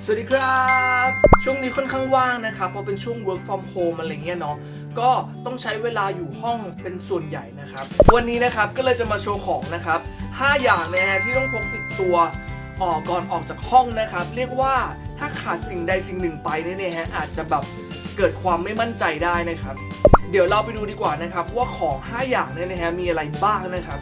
สวัสดีครับ ช่วงนี้ค่อนข้างว่างนะครับเพราะเป็นช่วง work from home อะไรเงี้ยเนาะก็ต้องใช้เวลาอยู่ห้องเป็นส่วนใหญ่นะครับ วันนี้นะครับก็เลยจะมาโชว์ของนะครับ 5 อย่างนะฮะที่ต้องพกติดตัวออกก่อนออกจากห้องนะครับ เรียกว่าถ้าขาดสิ่งใดสิ่งหนึ่งไปเนี่ยฮะอาจจะแบบเกิดความไม่มั่นใจได้นะครับ เดี๋ยวเราไปดูดีกว่านะครับ ว่าของ 5 อย่างเนี่ยนะฮะมีอะไรบ้างนะครับ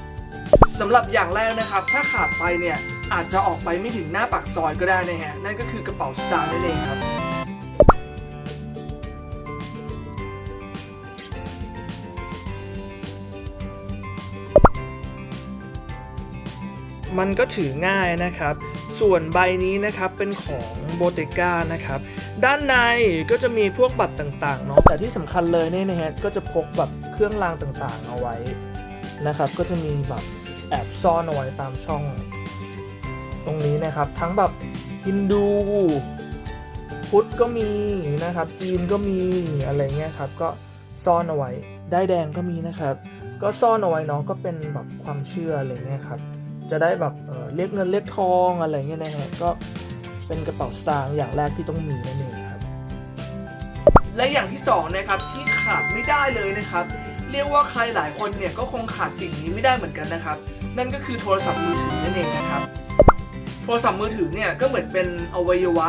สำหรับอย่างแรกนะครับ ถ้าขาดไปเนี่ย อาจจะออกไปไม่ถึงหน้าปากซอยก็ได้นะฮะ นั่นก็คือกระเป๋าสตางค์นั่นเองครับมันก็ถือง่ายนะครับ ส่วนใบนี้นะครับเป็นของโบเตก้านะครับ ด้านในก็จะมีพวกบัตรต่างๆเนาะ แต่ที่สำคัญเลยเนี่ยนะฮะ ก็จะพกแบบเครื่องรางต่างๆเอาไว้นะครับ ก็จะมีแบบแอบซ่อนเอาไว้ตามช่อง ตรงนี้นะครับ ทั้งแบบฮินดูพุทธก็มีนะครับ จีนก็มีอะไรเงี้ยครับ ก็ซ่อนเอาไว้ได้แดงก็มีนะครับ ก็ซ่อนเอาไว้เนาะก็เป็นแบบความเชื่ออะไรเงี้ยครับจะได้แบบเเรียกเงินเรียกทองอะไรเงี้ยนะฮะก็เป็นกระเป๋าสตางค์อย่างแรกที่ต้องมีนั่นเองครับและอย่างที่สองนะครับที่ขาดไม่ได้เลยนะครับ เรียกว่าใครหลายคนเนี่ยก็คงขาดสิ่งนี้ไม่ได้เหมือนกันนะครับ นั่นก็คือโทรศัพท์มือถือนั่นเองนะครับ รศัพท์มือถือเนี่ยก็เหมือนเป็นอวัยวะ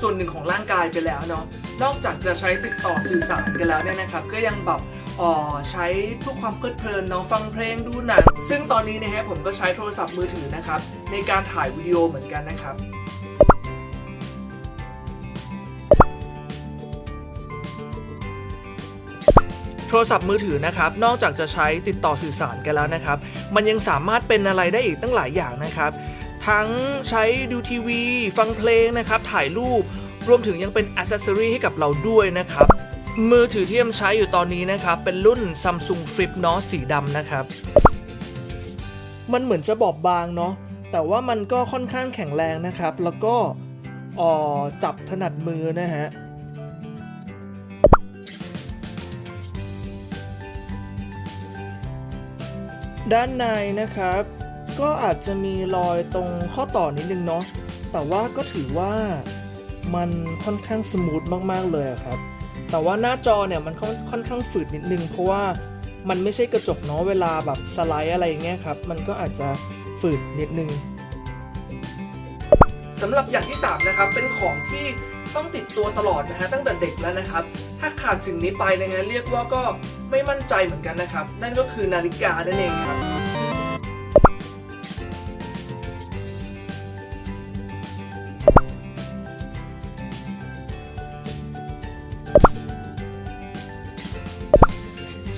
ส่วนหนึ่งของร่างกายไปแล้วเนาะ นอกจากจะใช้ติดต่อสื่อสารกันแล้วเนี่ยนะครับ ก็ยังแบบอ่อใช้เพื่อความเพลิดเพลินเนาะฟังเพลงดูหนัง ซึ่งตอนนี้นะฮะผมก็ใช้โทรศัพท์มือถือนะครับ ในการถ่ายวิดีโอเหมือนกันนะครับโทรศัพท์มือถือนะครับ นอกจากจะใช้ติดต่อสื่อสารกันแล้วนะครับ มันยังสามารถเป็นอะไรได้อีกตั้งหลายอย่างนะครับ ทั้งใช้ดูทีวี ฟังเพลงนะครับ ถ่ายรูป รวมถึงยังเป็นอ c เซ s ซอรี่ให้กับเราด้วยนะครับ มือถือที่ยมใช้อยู่ตอนนี้นะครับ เป็นรุ่น Samsung Flip เนาะสีดำนะครับ มันเหมือนจะบอบบางเนาะแต่ว่ามันก็ค่อนข้างแข็งแรงนะครับ แล้วก็อ่อจับถนัดมือนะฮะด้านในนะครับ ก็อาจจะมีรอยตรงข้อต่อนิดนึงเนาะแต่ว่าก็ถือว่ามันค่อนข้างสมูทมากๆเลยครับ แต่ว่าหน้าจอเนี่ยมันค่อนค่อนข้างฝืดนิดนึง เพราะว่ามันไม่ใช่กระจกเนาะเวลาแบบสไลด์อะไรอย่างเงี้ยครับ มันก็อาจจะฝืดนิดนึงสำหรับอย่างที่ 3 นะครับ เป็นของที่ต้องติดตัวตลอดนะฮะตั้งแต่เด็กแล้วนะครับ ถ้าขาดสิ่งนี้ไปนะฮะเรียกว่าก็ไม่มั่นใจเหมือนกันนะครับ นั่นก็คือนาฬิกานั่นเองครับ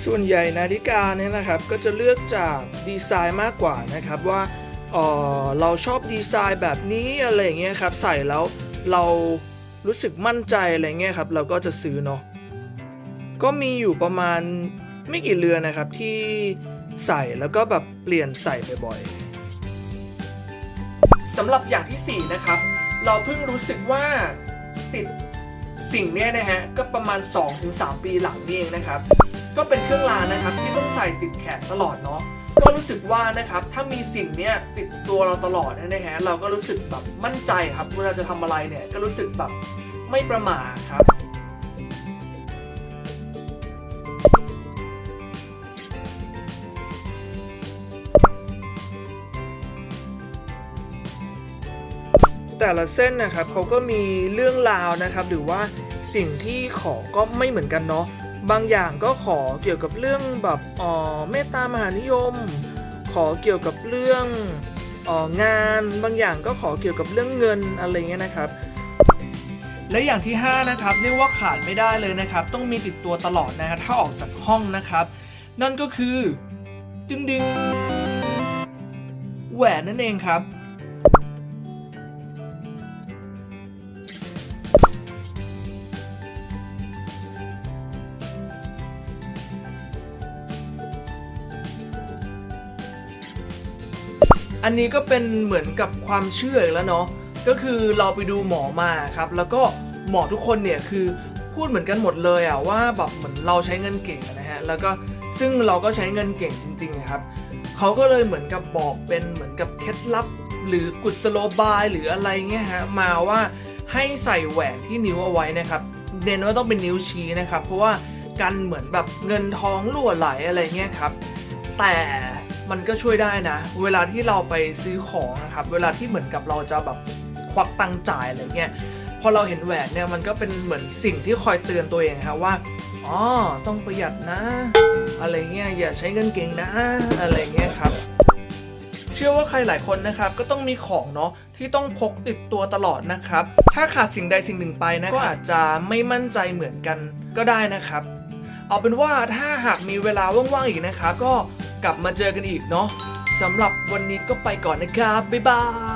ส่วนใหญ่นาฬิกาเนี่ยนะครับก็จะเลือกจากดีไซน์มากกว่านะครับว่าเออเราชอบดีไซน์แบบนี้อะไรเงี้ยครับใส่แล้วเรารู้สึกมั่นใจอะไรเงี้ยครับเราก็จะซื้อเนาะก็มีอยู่ประมาณไม่กี่เรือนนะครับที่ใส่แล้วก็แบบเปลี่ยนใส่บ่อยๆสำหรับอย่างที่ 4 นะครับ เราเพิ่งรู้สึกว่าติดสิ่งเนี้ยนะฮะก็ประมาณ 2-3 ปีหลังนี่เองนะครับ ก็เป็นเครื่องรางนะครับที่ต้องใส่ติดแขนตลอดเนาะก็รู้สึกว่านะครับถ้ามีสิ่งเนี้ยติดตัวเราตลอดนยนะฮะเราก็รู้สึกแบบมั่นใจครับเวลาจะทำอะไรเนี่ยก็รู้สึกแบบไม่ประมาทครับแต่ละเส้นนะครับเขาก็มีเรื่องราวนะครับ หรือว่าสิ่งที่ขอก็ไม่เหมือนกันเนาะ บางอย่างก็ขอเกี่ยวกับเรื่องแบบเอ่อเมตตามหานิยม ขอเกี่ยวกับเรื่องอ่องานบางอย่างก็ขอเกี่ยวกับเรื่องเงินอะไรเงี้ยนะครับ และอย่างที่ 5 นะครับเรียกว่าขาดไม่ได้เลยนะครับ ต้องมีติดตัวตลอดนะฮะถ้าออกจากห้องนะครับ นั่นก็คือดึงดึงแหวนนั่นเองครับ อันนี้ก็เป็นเหมือนกับความเชื่อแล้วเนาะก็คือเราไปดูหมอมาครับ แล้วก็หมอทุกคนเนี่ยคือพูดเหมือนกันหมดเลยอะว่าแบบเหมือนเราใช้เงินเก่งนะฮะแล้วก็ซึ่งเราก็ใช้เงินเก่งจริงๆครับเขาก็เลยเหมือนกับบอกเป็นเหมือนกับเคล็ดลับ หรือกุศโลบายหรืออะไรเงี้ยฮะมาว่าให้ใส่แหวนที่นิ้วเอาไว้นะครับเน้นว่าต้องเป็นนิ้วชี้นะครับ เพราะว่ากันเหมือนแบบเงินทองรั่วไหลอะไรเงี้ยครับ แต่ มันก็ช่วยได้นะ เวลาที่เราไปซื้อของนะครับ เวลาที่เหมือนกับเราจะแบบควักตังจ่ายอะไรเงี้ย พอเราเห็นแหวนเนี่ยมันก็เป็นเหมือนสิ่งที่คอยเตือนตัวเองครับว่า อ๋อ ต้องประหยัดนะ อะไรเงี้ย อย่าใช้เงินเก่งนะ อะไรเงี้ยครับ เชื่อว่าใครหลายคนนะครับ ก็ต้องมีของเนาะที่ต้องพกติดตัวตลอดนะครับ ถ้าขาดสิ่งใดสิ่งหนึ่งไปนะ ก็อาจจะไม่มั่นใจเหมือนกันก็ได้นะครับ เอาเป็นว่าถ้าหากมีเวลาว่างๆอีกนะครับ ก็ กลับมาเจอกันอีกเนาะสำหรับวันนี้ก็ไปก่อนนะครับ บ๊ายบาย